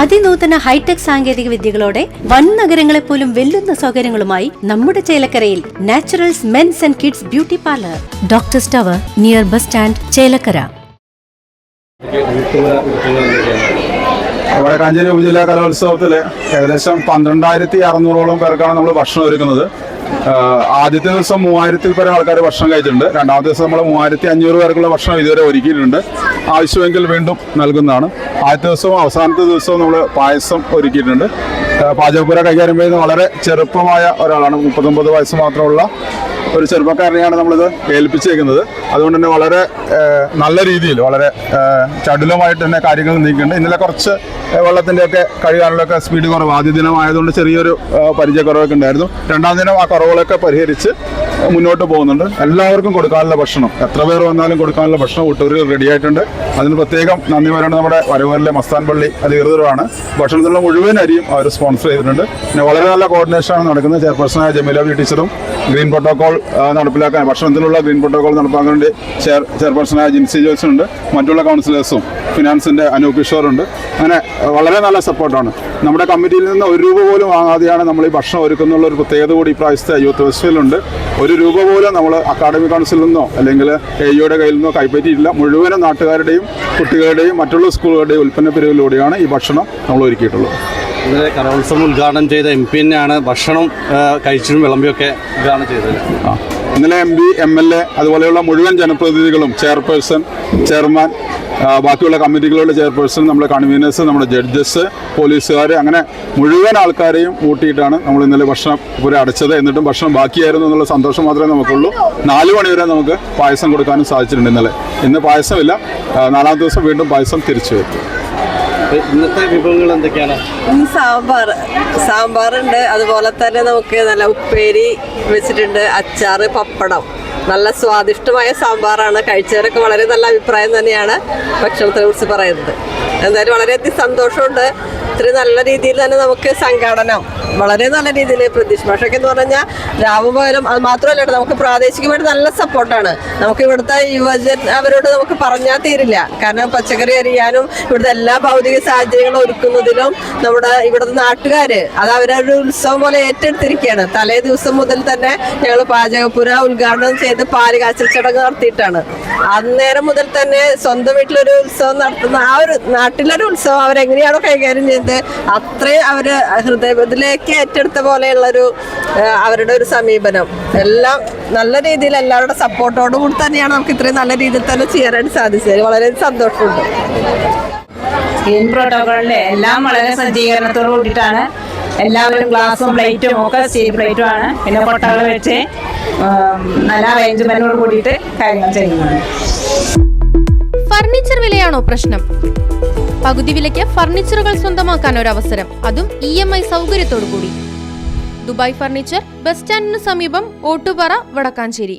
അതിനൂതന hi tech സാങ്കേതിക വിദ്യകളോടെ വൻ നഗരങ്ങളെ പോലും വെല്ലുന്ന സൗകര്യങ്ങളുമായി നമ്മുടെ ചേലക്കരയിൽ Naturals men's and kids beauty parlour. Doctor tower near bus stand Chelakkara. നമ്മുടെ കാഞ്ചേരി ഉപജില്ലാ കലോത്സവത്തിൽ ഏകദേശം പന്ത്രണ്ടായിരത്തി അറുന്നൂറോളം പേർക്കാണ് നമ്മൾ ഭക്ഷണം ഒരുക്കുന്നത്. ആദ്യത്തെ ദിവസം മൂവായിരത്തിൽ പരം ആൾക്കാർ ഭക്ഷണം കഴിച്ചിട്ടുണ്ട്. രണ്ടാമത്തെ ദിവസം നമ്മൾ മൂവായിരത്തി അഞ്ഞൂറ് പേർക്കുള്ള ഭക്ഷണം ഇതുവരെ ഒരുക്കിയിട്ടുണ്ട്. ആവശ്യമെങ്കിൽ വീണ്ടും നൽകുന്നതാണ്. ആദ്യത്തെ ദിവസവും അവസാനത്തെ ദിവസവും നമ്മൾ പായസം ഒരുക്കിയിട്ടുണ്ട്. പാചകപ്പുര കൈകാര്യം ചെയ്യുന്ന വളരെ ചെറുപ്പമായ ഒരാളാണ്. മുപ്പത്തൊമ്പത് വയസ്സ് മാത്രമുള്ള ഒരു ചെറുപ്പക്കാരനെയാണ് നമ്മളിത് ഏൽപ്പിച്ചേക്കുന്നത്. അതുകൊണ്ട് തന്നെ വളരെ നല്ല രീതിയിൽ വളരെ ചടുലമായിട്ട് തന്നെ കാര്യങ്ങൾ നീക്കുന്നുണ്ട്. ഇന്നലെ കുറച്ച് വെള്ളത്തിന്റെയൊക്കെ കഴുകാനുള്ളൊക്കെ സ്പീഡ് കുറവ്. ആദ്യ ദിനമായതുകൊണ്ട് ചെറിയൊരു ഏഹ്, പരിചയക്കുറവൊക്കെ ഉണ്ടായിരുന്നു. രണ്ടാം ദിനം ആ കുറവുകളൊക്കെ പരിഹരിച്ച് മുന്നോട്ട് പോകുന്നുണ്ട്. എല്ലാവർക്കും കൊടുക്കാനുള്ള ഭക്ഷണം. എത്ര പേർ വന്നാലും കൊടുക്കാനുള്ള ഭക്ഷണം ഊട്ടൂരിൽ റെഡി ആയിട്ടുണ്ട്. അതിന് പ്രത്യേകം നന്ദി പറയേണ്ടത് നമ്മുടെ വരവൂരിലെ മസ്താൻ പള്ളി അധികൃതരുമാണ്. ഭക്ഷണത്തിനുള്ള മുഴുവൻ അരിയും അവർ സ്പോൺസർ ചെയ്തിട്ടുണ്ട്. പിന്നെ വളരെ നല്ല കോർഡിനേഷനാണ് നടക്കുന്നത്. ചെയർപേഴ്സണായ ജമീല ബി ടീച്ചറും ഗ്രീൻ പ്രോട്ടോകോൾ നടപ്പിലാക്കാൻ ഭക്ഷണത്തിലുള്ള ഗ്രീൻ പ്രോട്ടോകോൾ നടപ്പാക്കാൻ വേണ്ടി ചെയർ ചെയർപേഴ്സണായ ജിൻസി ജോയ്സും ഉണ്ട് മറ്റുള്ള കൗൺസിലേഴ്സും ഫിനാൻസിന്റെ അനൂപ് കിഷോറുണ്ട്. അങ്ങനെ വളരെ നല്ല സപ്പോർട്ടാണ് നമ്മുടെ കമ്മിറ്റിയിൽ നിന്ന് ഒരു രൂപ പോലും വാങ്ങാതെയാണ് നമ്മൾ ഈ ഭക്ഷണം ഒരുക്കുന്നുള്ള ഒരു പ്രത്യേകത കൂടി ഈ പ്രാവശ്യത്തെ യൂത്ത് ഫെസ്റ്റിവലുണ്ട് ഒരു രൂപ പോലും നമ്മൾ അക്കാഡമിക് കൗൺസിലിൽ നിന്നോ അല്ലെങ്കിൽ എയുടെ കയ്യിൽ നിന്നോ കൈപ്പറ്റിയിട്ടില്ല. മുഴുവനും നാട്ടുകാരുടെയും കുട്ടികളുടെയും മറ്റുള്ള സ്കൂളുകളുടെയും ഉൽപ്പന്ന പിരിവിലൂടെയാണ് ഈ ഭക്ഷണം നമ്മൾ ഒരുക്കിയിട്ടുള്ളത്. ഇന്നലെ കലോത്സവം ഉദ്ഘാടനം ചെയ്ത എം പി തന്നെയാണ് ഭക്ഷണം കഴിച്ചും വിളമ്പിയൊക്കെ ഉദ്ഘാടനം ചെയ്തത്. ആ. ഇന്നലെ M P M L A അതുപോലെയുള്ള മുഴുവൻ ജനപ്രതിനിധികളും ചെയർപേഴ്സൺ ചെയർമാൻ ബാക്കിയുള്ള കമ്മിറ്റികളുടെ ചെയർപേഴ്സൺ നമ്മുടെ കൺവീനേഴ്സ് നമ്മുടെ ജഡ്ജസ് പോലീസുകാർ അങ്ങനെ മുഴുവൻ ആൾക്കാരെയും കൂട്ടിയിട്ടാണ് നമ്മൾ ഇന്നലെ ഭക്ഷണം പുര അടച്ചത്. എന്നിട്ടും ഭക്ഷണം ബാക്കിയായിരുന്നു എന്നുള്ള സന്തോഷം മാത്രമേ നമുക്കുള്ളൂ. നാല് മണിവരെ നമുക്ക് പായസം കൊടുക്കാനും സാധിച്ചിട്ടുണ്ട് ഇന്നലെ. ഇന്ന് പായസമില്ല. നാലാം നാലാമത്തെ ദിവസം വീണ്ടും പായസം തിരിച്ചു വരും. ഇന്നത്തെ വിഭവങ്ങൾ എന്തൊക്കെയാണ്? സാമ്പാർ. സാമ്പാറുണ്ട്. അതുപോലെ തന്നെ നമുക്ക് നല്ല ഉപ്പേരി വെച്ചിട്ടുണ്ട്. അച്ചാറ് പപ്പടം. നല്ല സ്വാദിഷ്ടമായ സാമ്പാറാണ്. കഴിച്ചവരൊക്കെ വളരെ നല്ല അഭിപ്രായം തന്നെയാണ് ഭക്ഷണത്തെ കുറിച്ച് പറയുന്നത്. എന്തായാലും വളരെയധികം സന്തോഷമുണ്ട്. ഇത്രയും നല്ല രീതിയിൽ തന്നെ നമുക്ക് സംഘാടനം വളരെ നല്ല രീതിയിൽ പ്രതീക്ഷ ഭാഷയ്ക്ക് എന്ന് പറഞ്ഞാൽ രാമപകരം അത് മാത്രമല്ല നമുക്ക് പ്രാദേശികമായിട്ട് നല്ല സപ്പോർട്ടാണ് നമുക്ക് ഇവിടുത്തെ യുവജൻ അവരോട് നമുക്ക് പറഞ്ഞാൽ തീരില്ല. കാരണം പച്ചക്കറി അറിയാനും ഇവിടുത്തെ എല്ലാ ഭൗതിക സാഹചര്യങ്ങളും ഒരുക്കുന്നതിലും നമ്മുടെ ഇവിടുത്തെ നാട്ടുകാര് അത് അവരൊരു ഉത്സവം പോലെ ഏറ്റെടുത്തിരിക്കുകയാണ്. തലേ ദിവസം മുതൽ തന്നെ ഞങ്ങൾ പാചകപ്പുര ഉദ്ഘാടനം ചെയ്ത്. പാൽ കാച്ചൽ ചടങ്ങ് നടത്തിയിട്ടാണ്. അന്നേരം മുതൽ തന്നെ സ്വന്തം വീട്ടിലൊരു ഉത്സവം നടത്തുന്ന ആ ഒരു നാട്ടിലൊരു ഉത്സവം അവരെങ്ങനെയാണോ കൈകാര്യം ചെയ്തത് അത്രയും അവർ ഹൃദയത്തിലേക്ക് ഏറ്റെടുത്ത പോലെയുള്ളൊരു അവരുടെ ഒരു സമീപനം. എല്ലാം നല്ല രീതിയിൽ എല്ലാവരുടെ സപ്പോർട്ടോടു കൂടി തന്നെയാണ് നമുക്ക് ഇത്രയും നല്ല രീതിയിൽ തന്നെ ചെയ്യാനായിട്ട് സാധിച്ചത്. വളരെ സന്തോഷമുണ്ട്. ഗ്രീൻ പ്രോട്ടോകോളിലെ എല്ലാം വളരെ സജ്ജീകരണത്തോട് കൂടിയിട്ടാണ് എല്ലാവരും ഗ്ലാസും പ്ലേറ്റും ഒക്കെ സ്റ്റീൽ പ്ലേറ്റും ആണ്. പിന്നെ കൊട്ടകൾ വെച്ച് നല്ല അറേഞ്ച്മെന്റോട് കൂടിയിട്ട് കാര്യങ്ങൾ ചെയ്യുന്നത് ഫർണിച്ചർ വിലയാണോ പ്രശ്നം? പകുതി വിലയ്ക്ക് ഫർണിച്ചറുകൾ സ്വന്തമാക്കാൻ ഒരു അവസരം അതും ഇ എം ഐ സൗകര്യത്തോടു കൂടി. ദുബായ് ഫർണിച്ചർ ബസ് സ്റ്റാൻഡിന് സമീപം ഓട്ടുപാറ വടക്കാഞ്ചേരി.